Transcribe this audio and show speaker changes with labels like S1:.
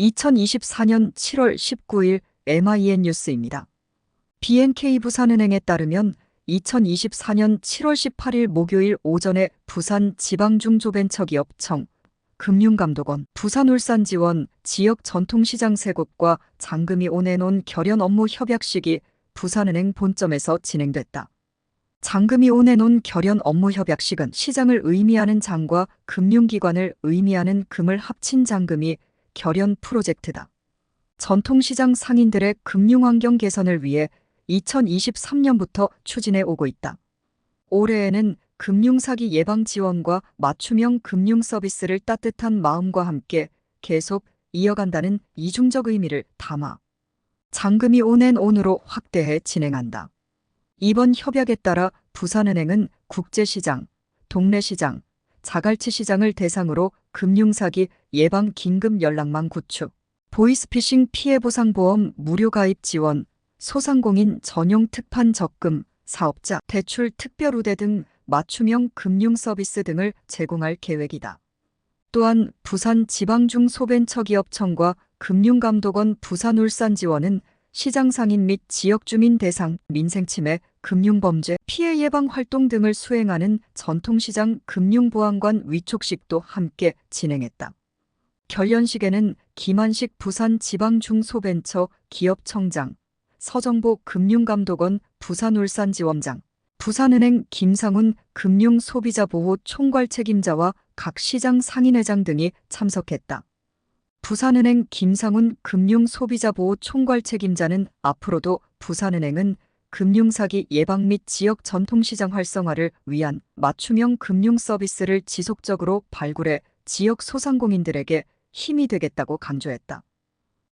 S1: 2024년 7월 19일 MIN 뉴스입니다. BNK 부산은행에 따르면 2024년 7월 18일 목요일 오전에 부산 지방중조벤처기업청 금융감독원, 부산울산지원 지역 전통시장 세곱과 장금이 온해놓은 결연 업무 협약식이 부산은행 본점에서 진행됐다. 장금이 온해놓은 결연 업무 협약식은 시장을 의미하는 장과 금융기관을 의미하는 금을 합친 장금이 결연 프로젝트다. 전통시장 상인들의 금융환경 개선을 위해 2023년부터 추진해 오고 있다. 올해에는 금융사기 예방 지원과 맞춤형 금융 서비스를 따뜻한 마음과 함께 계속 이어간다는 이중적 의미를 담아 장금이 오낸 온으로 확대해 진행한다. 이번 협약에 따라 부산은행은 국제시장, 동네시장, 자갈치 시장을 대상으로 금융사기 예방 긴급 연락망 구축, 보이스피싱 피해 보상 보험 무료 가입 지원, 소상공인 전용 특판 적금, 사업자 대출 특별 우대 등 맞춤형 금융 서비스 등을 제공할 계획이다. 또한 부산 지방중소벤처기업청과 금융감독원 부산울산지원은 시장 상인 및 지역 주민 대상 민생침해, 금융범죄, 피해 예방 활동 등을 수행하는 전통시장 금융보안관 위촉식도 함께 진행했다. 결연식에는 김한식 부산 지방중소벤처 기업청장, 서정보 금융감독원 부산울산지원장, 부산은행 김상훈 금융소비자보호 총괄 책임자와 각 시장 상인회장 등이 참석했다. 부산은행 김상훈 금융소비자보호 총괄 책임자는 앞으로도 부산은행은 금융사기 예방 및 지역 전통시장 활성화를 위한 맞춤형 금융 서비스를 지속적으로 발굴해 지역 소상공인들에게 힘이 되겠다고 강조했다.